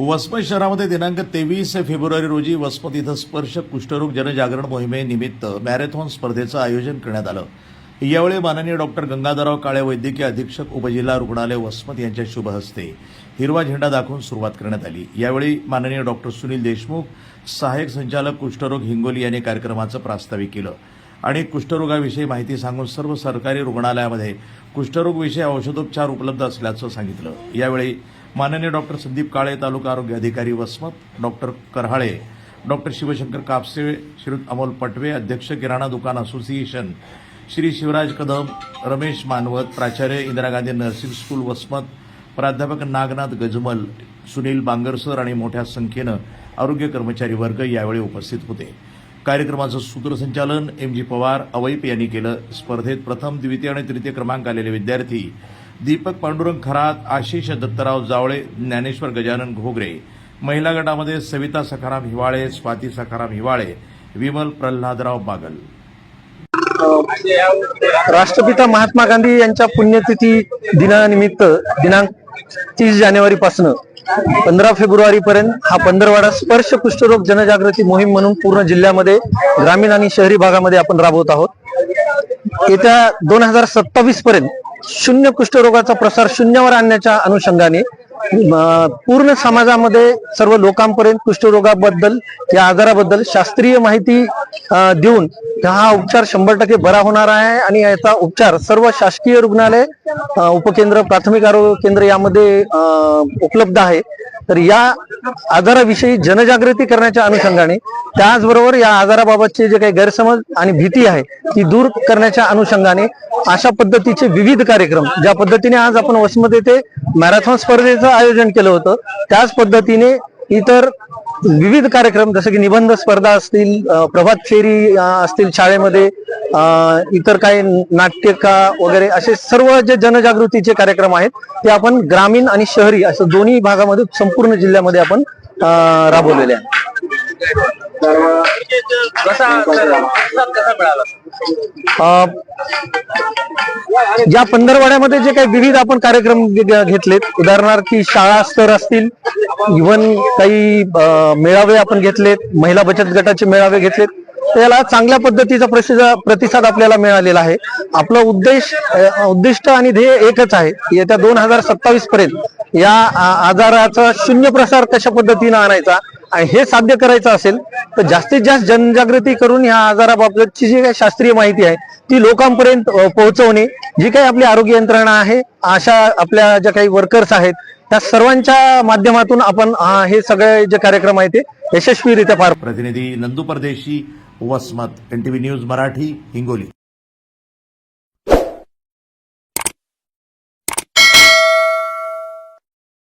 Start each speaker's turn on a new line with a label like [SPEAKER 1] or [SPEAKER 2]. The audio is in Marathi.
[SPEAKER 1] वसमत शहरामध्ये दिनांक तेवीस फेब्रुवारी रोजी वसमत इथं स्पर्श कुष्ठरोग जनजागरण मोहिमेनिमित्त मॅरेथॉन स्पर्धेचं आयोजन करण्यात आलं. यावेळी माननीय डॉक्टर गंगाधरराव काळे वैद्यकीय अधीक्षक उपजिल्हा रुग्णालय वसमत यांच्या शुभ हस्ते हिरवा झेंडा दाखवून सुरुवात करण्यात आली. यावेळी माननीय डॉक्टर सुनील देशमुख सहाय्यक संचालक कुष्ठरोग हिंगोली यांनी कार्यक्रमाचं प्रास्ताविक केलं. आणि कुष्ठरोगाविषयी माहिती सांगून सर्व सरकारी रुग्णालयामध्ये कुष्ठरोगविषयी औषधोपचार उपलब्ध असल्याचं सांगितलं. यावेळी माननीय डॉक्टर संदीप काळे तालुका आरोग्य अधिकारी वसमत डॉक्टर करहाळे डॉक्टर शिवशंकर कापसे श्री अमोल पटवे अध्यक्ष किराणा दुकान असोसिएशन श्री शिवराज कदम रमेश मानवत प्राचार्य इंदिरा गांधी नर्सिंग स्कूल वसमत प्राध्यापक नागनाथ गजमल सुनील बांगरसर आणि मोठ्या संख्येनं आरोग्य कर्मचारी वर्ग यावेळी उपस्थित होते. कार्यक्रमाचं सूत्रसंचालन एम. जी. पवार अवैप यांनी केलं. स्पर्धेत प्रथम द्वितीय आणि तृतीय क्रमांक आलेले विद्यार्थी दीपक पांडुरंग खरात आशिष दत्तराव जावळे ज्ञानेश्वर गजानन घोगरे. महिला गटामध्ये सविता सखाराम हिवाळे स्वाती सखाराम हिवाळे विमल प्रल्हादराव बागल.
[SPEAKER 2] राष्ट्रपिता महात्मा गांधी यांच्या पुण्यतिथी दिनानिमित्त दिनांक तीस जानेवारी पासून पंधरा फेब्रुवारी पर्यंत हा पंधरवाडा स्पर्श कुष्ठरोग जनजागृती मोहीम म्हणून पूर्ण जिल्ह्यामध्ये ग्रामीण आणि शहरी भागामध्ये आपण राबवत आहोत. येत्या दोन हजार सत्तावीस पर्यंत शून्य कुष्ठरोगाचा प्रसार शून्यावर आणण्याच्या अनुषंगाने पूर्ण समाजामध्ये सर्व लोकांपर्यंत कुष्ठरोगाबद्दल या आजाराबद्दल शास्त्रीय माहिती देऊन हा उपचार शंभर टक्के बरा होणार आहे आणि याचा उपचार सर्व शासकीय रुग्णालय उपकेंद्र प्राथमिक आरोग्य केंद्र यामध्ये उपलब्ध आहे. तर या आजाराविषयी जनजागृती करण्याच्या अनुषंगाने त्याचबरोबर या आजाराबाबतचे जे काही गैरसमज आणि भीती आहे ती दूर करण्याच्या अनुषंगाने अशा पद्धतीचे विविध कार्यक्रम ज्या पद्धतीने आज आपण वसमत येथे मॅरेथॉन स्पर्धेचं आयोजन केलं होतं त्याच पद्धतीने इतर विविध कार्यक्रम जसं की निबंध स्पर्धा असतील प्रभात फेरी असतील शाळेमध्ये इतर काही नाट्यका वगैरे असे सर्व जे जनजागृतीचे कार्यक्रम आहेत ते आपण ग्रामीण आणि शहरी असं दोन्ही भागामध्ये संपूर्ण जिल्ह्यामध्ये आपण राबवलेले आहे. अं, या पंधरवाड्यामध्ये जे काही विविध आपण कार्यक्रम घेतलेत उदाहरणार्थ शाळा स्तर असतील इव्हन काही मेळावे आपण घेतलेत महिला बचत गटाचे मेळावे घेतलेत त्याला चांगल्या पद्धतीचा प्रतिसाद आपल्याला मिळालेला आहे. आपला उद्देश उद्दिष्ट आणि ध्येय एकच आहे. येत्या दोन हजार सत्तावीस पर्यंत या आजाराचा शून्य प्रसार कशा पद्धतीनं आणायचा हे साध्य करायचं असेल तर जास्तीत जास्त जनजागृती करून ह्या आजाराबाबतची जी काही शास्त्रीय माहिती आहे ती लोकांपर्यंत पोहोचवणे जी काही आपली आरोग्य यंत्रणा आहे अशा आपल्या ज्या काही वर्कर्स आहेत त्या सर्वांच्या माध्यमातून आपण हे सगळे जे कार्यक्रम आहेत ते यशस्वीरित्या पार
[SPEAKER 1] प्रतिनिधी नंदू परदेशी वसमत एनटीव्ही न्यूज मराठी हिंगोली.